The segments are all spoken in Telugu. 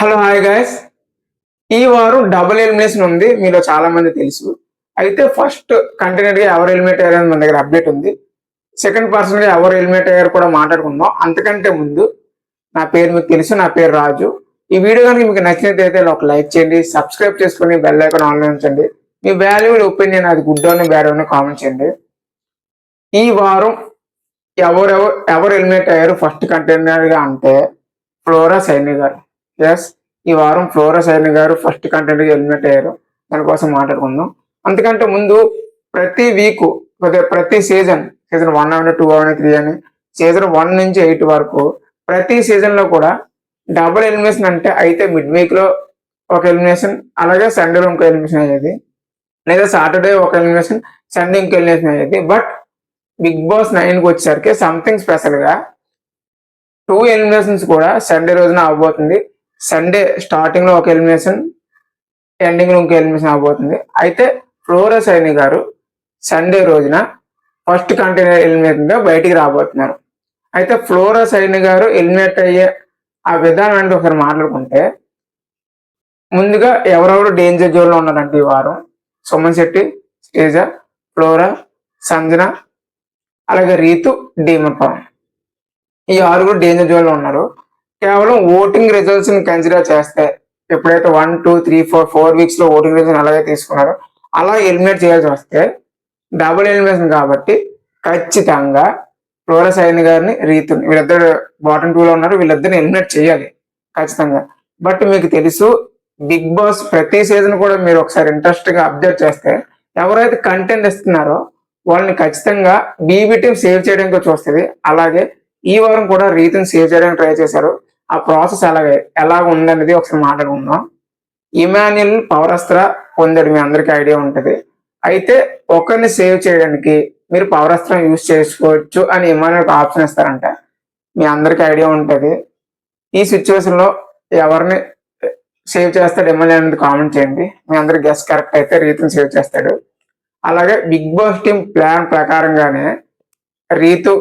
హలో హాయ్ గాయస్ ఈ వారం డబుల్ ఎలిమినేషన్ ఉంది మీలో చాలా మంది తెలుసు. అయితే ఫస్ట్ కంటిన్యూగా ఎవరు ఎలిమినేట్ అయ్యారు మన దగ్గర అప్డేట్ ఉంది. సెకండ్ పర్సన్గా ఎవరు ఎలిమినేట్ అయ్యారు కూడా మాట్లాడుకుందాం. అంతకంటే ముందు నా పేరు మీకు తెలుసు నా పేరు రాజు. ఈ వీడియో కనుక మీకు నచ్చినట్టయితే ఒక లైక్ చేయండి సబ్స్క్రైబ్ చేసుకుని బెల్ ఐకాన్ ఆన్లో ఉంచండి. మీ వాల్యూబుల్ ఒపీనియన్ అది గుడ్ అని బ్యాడ్ అని కామెంట్ చేయండి. ఈ వారం ఎవరెవరు ఎవరు ఎలిమినేట్ అయ్యారు ఫస్ట్ కంటైనర్గా అంటే ఫ్లోరా సైని గారు ఎస్ ఈ వారం ఫ్లోరా సైని గారు ఫస్ట్ కంటెంట్ ఎలిమినేట్ అయ్యారు. దానికోసం మాట్లాడుకుందాం. అంతకంటే ముందు ప్రతి వీక్ ప్రతి సీజన్ సీజన్ వన్ అవని టూ అవని త్రీ అని సీజన్ వన్ నుంచి ఎయిట్ వరకు ప్రతి సీజన్లో కూడా డబుల్ ఎలిమినేషన్ అంటే అయితే మిడ్ వీక్లో ఒక ఎలిమినేషన్ అలాగే సండేలో ఇంకో ఎలిమినేషన్ అయ్యేది. లేదా సాటర్డే ఒక ఎలిమినేషన్ సండే ఇంకో ఎలిమినేషన్ అయ్యేది. బట్ బిగ్ బాస్ నైన్కి వచ్చేసరికి సంథింగ్ స్పెషల్గా టూ ఎలిమినేషన్స్ కూడా సండే రోజున అవ్వబోతుంది. సండే స్టార్టింగ్లో ఒక ఎలిమినేషన్ ఎండింగ్లో ఇంకో ఎలిమినేషన్ అవబోతుంది అయితే ఫ్లోరస్ సైని గారు సండే రోజున ఫస్ట్ కంటైనర్ ఎలిమినేషన్గా బయటికి రాబోతున్నారు. అయితే ఫ్లోరస్ సైని గారు ఎలిమినేట్ అయ్యే ఆ విధానం అంటే ఒకసారి మాట్లాడుకుంటే ముందుగా ఎవరెవరు డేంజర్ జోన్లో ఉన్నారంటే ఈ వారం సుమన్ శెట్టి శ్రీజ ఫ్లోరా సంజన అలాగే రీతు డీమన్ పవన్ ఈ ఆరుగురు డేంజర్ జోన్లో ఉన్నారు. కేవలం ఓటింగ్ రిజల్ట్స్ని కన్సిడర్ చేస్తే ఎప్పుడైతే one two three four four వీక్స్లో voting results అలాగే తీసుకున్నారో అలా ఎలిమినేట్ చేయాల్సి వస్తే డబుల్ ఎలిమినేషన్ కాబట్టి ఖచ్చితంగా ఫ్లోరస్ అయిన గారిని రీతుని వీళ్ళిద్దరు బాటమ్ టూలో ఉన్నారు వీళ్ళిద్దరిని ఎలిమినేట్ చేయాలి ఖచ్చితంగా. బట్ మీకు తెలుసు బిగ్ బాస్ ప్రతి సీజన్ కూడా మీరు ఒకసారి ఇంట్రెస్ట్గా అబ్జర్వ్ చేస్తే ఎవరైతే కంటెంట్ ఇస్తున్నారో వాళ్ళని ఖచ్చితంగా బీబీ టీం సేవ్ చేయడానికి చూస్తుంది అలాగే ఈ వారం కూడా రీతిని సేవ్ చేయడానికి ట్రై చేశారు. ఆ ప్రాసెస్ ఎలాగే ఎలా ఉందనేది ఒకసారి మాట్లాడుకుందాం. ఇమాన్యుల్ పవరస్త్ర పొందడం మీ అందరికీ ఐడియా ఉంటుంది. అయితే ఒకరిని సేవ్ చేయడానికి మీరు పవరస్త్రం యూజ్ చేసుకోవచ్చు అని ఇమాన్యుల్ ఆప్షన్ ఇస్తారంట. మీ అందరికీ ఐడియా ఉంటుంది. ఈ సిచ్యువేషన్లో ఎవరిని సేవ్ చేస్తాడు ఎమ్మెల్యే అనేది కామెంట్ చేయండి. మీ అందరి గెస్ట్ కరెక్ట్ అయితే రీతిని సేవ్ చేస్తాడు. అలాగే బిగ్ బాస్ టీం ప్లాన్ ప్రకారంగానే రీతు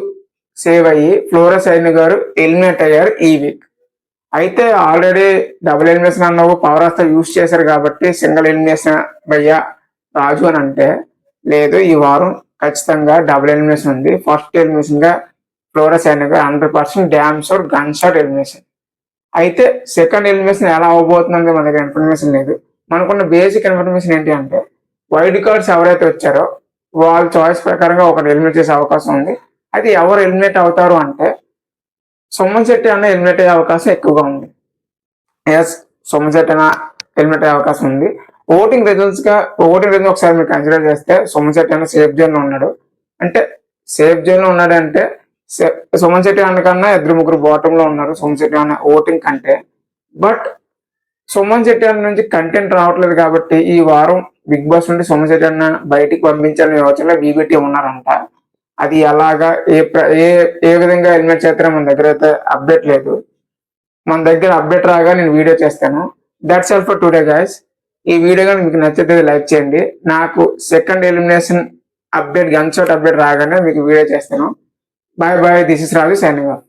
సేవ్ అయ్యి ఫ్లోరస్ అయిన గారు ఎలిమినేట్ అయ్యారు ఈ వీక్. అయితే ఆల్రెడీ డబుల్ ఎలిమినేషన్ అన్నావు పవర్ ఆస్తా యూజ్ చేశారు కాబట్టి సింగిల్ ఎలిమినేషన్ భయ్యా రాజు అని అంటే లేదు ఈ వారం ఖచ్చితంగా డబుల్ ఎలిమినేషన్ ఉంది. ఫస్ట్ ఎలిమినేషన్గా ఫ్లోరస్ అయినగా hundred percent damn shot gun shot elimination అయితే సెకండ్ ఎలిమినేషన్ ఎలా అవబోతుందంటే మన దగ్గర ఇన్ఫర్మేషన్ లేదు. మనకున్న బేసిక్ ఇన్ఫర్మేషన్ ఏంటి అంటే వైల్డ్ కార్డ్స్ ఎవరైతే వచ్చారో వాళ్ళ చాయిస్ ప్రకారంగా ఒకటి ఎలిమినేట్ చేసే అవకాశం ఉంది. అయితే ఎవరు ఎలిమినేట్ అవుతారు అంటే సొమ్మన్ శెట్టి అన్న ఎలిమినేట్ అయ్యే అవకాశం ఎక్కువగా ఉంది. ఎస్ సొమ్మన్ శెట్టి అన్న ఎలిమినేట్ అయ్యే అవకాశం ఉంది. ఓటింగ్ రిజల్ట్స్గా ఓటింగ్ రిజల్ట్ ఒకసారి మీరు కన్సిడర్ చేస్తే సొమ్మన్ శెట్టి అన్న సేఫ్ జోన్లో ఉన్నాడు. అంటే సేఫ్ జోన్లో ఉన్నాడు అంటే సుమన్ శెట్టి అన్న కన్నా ఇద్దరు ముగ్గురు బాటమ్లో ఉన్నారు సోమశెట్టి శెట్టి అన్న ఓటింగ్ కంటే. బట్ సుమన్ శెట్టి అన్న నుంచి కంటెంట్ రావట్లేదు కాబట్టి ఈ వారం బిగ్ బాస్ నుండి సుమన్ శెట్టి అన్న బయటికి పంపించాలని యోచనలో బీబీటీ ఉన్నారంట. అది ఎలాగా ఏ ప్ర- ఏ ఏ విధంగా హెల్మెట్ చేస్తారో మన దగ్గర అయితే అప్డేట్ లేదు. మన దగ్గర అప్డేట్ రాగా నేను వీడియో చేస్తాను. That's all for today guys ఈ వీడియో కానీ మీకు నచ్చితే లైక్ చేయండి. నాకు second elimination update gun shot update రాగానే మీకు వీడియో చేస్తాను. Bye bye this is Raju signing